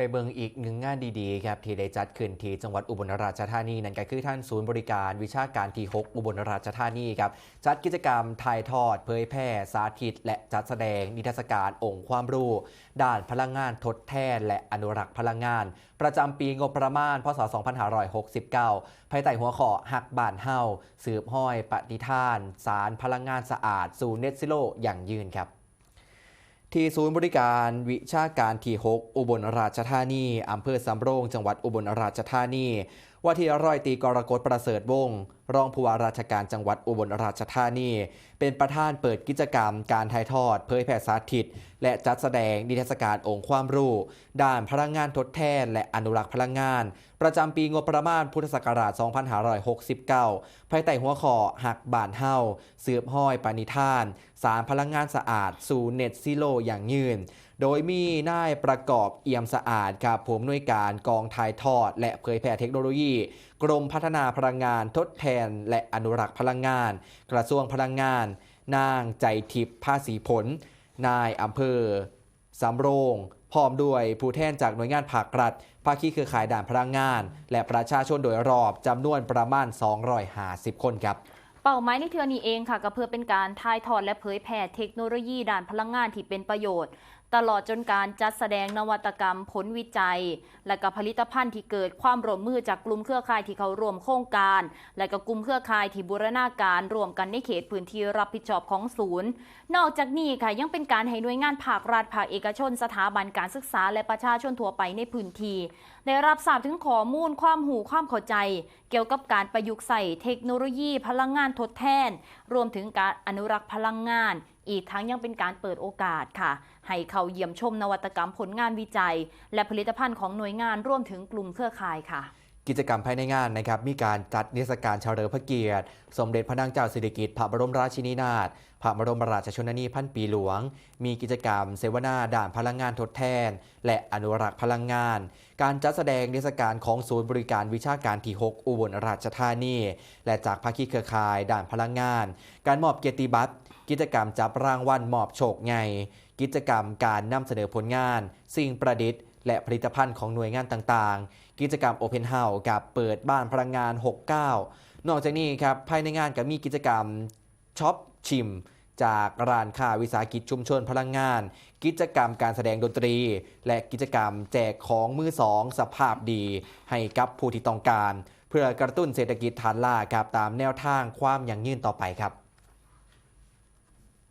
ไปเบิงอีกหนึ่งงานดีๆครับที่ได้จัดขึ้นที่จังหวัดอุบลราชธานีนั่นก็คือท่านศูนย์บริการวิชาการที่ 6 อุบลราชธานีครับจัดกิจกรรมถ่ายทอด เผยแพร่สาธิต และจัดแสดงนิทรรศการองค์ความรู้ ด้านพลังงานทดแทน และอนุรักษ์พลังงาน ประจำปีงบประมาณพศ 2569 ภายใต้หัวข้อหักบ้านเฮาสืบห้อยปฏิทาน สารพลังงานสะอาดสู่เน็ตซิโลอย่างยืนครับ ที่ศูนย์บริการวิชาการที่ 6 อุบลราชธานีอำเภอสำโรง จังหวัดอุบลราชธานีว่าที่ร้อยตีกรกฎประเสริฐวงศ์รองผู้ว่าราชการจังหวัดอุบลราชธานี เป็นประธานเปิดกิจกรรมการถ่ายทอด เผยแผ่สาธิต และจัดแสดงนิทรรศการองค์ความรู้ ด้านพลังงานทดแทน และอนุรักษ์พลังงาน ประจำปีงบประมาณพุทธศักราช 2569 ภายใต้หัวข้อหักบานเฮาสืบห้อยปณิธาน สารพลังงานสะอาด สู่เน็ตซิโลอย่างยืน โดยมีนายประกอบเอี่ยมสะอาดครับผู้อำนวยการกองถ่ายทอด และเผยแผ่เทคโนโลยี กรมพัฒนาพลังงานทดแทน และอนุรักษ์พลังงาน กระทรวงพลังงาน นางใจทิพย์ภาษีผล นายอำเภอสำโรงพร้อมด้วยผู้แทนจากหน่วยงานภาครัฐ ภาคีเครือข่ายด่านพลังงาน และประชาชนโดยรอบจำนวนประมาณ 250 คนครับเป้าหมายในเทือนี้เองค่ะก็เพื่อเป็นการถ่ายทอดและเผยแผ่เทคโนโลยีด้านพลังงานที่เป็นประโยชน์ ตลอดจนการจัดแสดงนวัตกรรมผลวิจัย และก็ผลิตภัณฑ์ที่เกิดความร่วมมือจากกลุ่มเครือข่ายที่เขาร่วมโครงการ และก็กลุ่มเครือข่ายที่บูรณาการร่วมกันในเขตพื้นที่รับผิดชอบของศูนย์ นอกจากนี้ค่ะยังเป็นการให้หน่วยงานภาครัฐภาคเอกชน สถาบันการศึกษา และประชาชนทั่วไปในพื้นที่ได้รับทราบถึงข้อมูลความหูความเข้าใจ เกี่ยวกับการประยุกต์ใส่เทคโนโลยี พลังงานทดแทน รวมถึงการอนุรักษ์พลังงาน อีกทั้งยังเป็นการเปิดโอกาสค่ะ ให้เขาเยี่ยมชมนวัตกรรมผลงานวิจัย และผลิตภัณฑ์ของหน่วยงานร่วมถึงกลุ่มเครือข่ายค่ะ กิจกรรมภายในงานนะครับมีการจัดนิทรรศการเฉลิมพระเกียรติ สมเด็จพระนางเจ้าสิริกิติ์พระบรมราชินีนาถพระบรมราชชนนีพันปีหลวง มีกิจกรรมเสวนาด่านพลังงานทดแทน และอนุรักษ์พลังงาน การจัดแสดงนิทรรศการของศูนย์บริการวิชาการที่ 6 อุบลราชธานี และจากภาคีเครือข่ายด่านพลังงาน การมอบเกียรติบัตรกิจกรรมจับรางวัลมอบโชคไงกิจกรรมการนำเสนอผลงาน สิ่งประดิษฐ์ และผลิตภัณฑ์ของหน่วยงานต่างๆ กิจกรรม Open House กับเปิดบ้านพลังงาน 69 นอกจากนี้ครับภายในงานก็มีกิจกรรมช็อปชิม จากร้านค้าวิสาหกิจชุมชนพลังงาน กิจกรรมการแสดงดนตรี และกิจกรรมแจกของมือสองสภาพดี ให้กับผู้ที่ต้องการ เพื่อกระตุ้นเศรษฐกิจฐานล่าครับตามแนวทางความยั่งยืนต่อไปครับ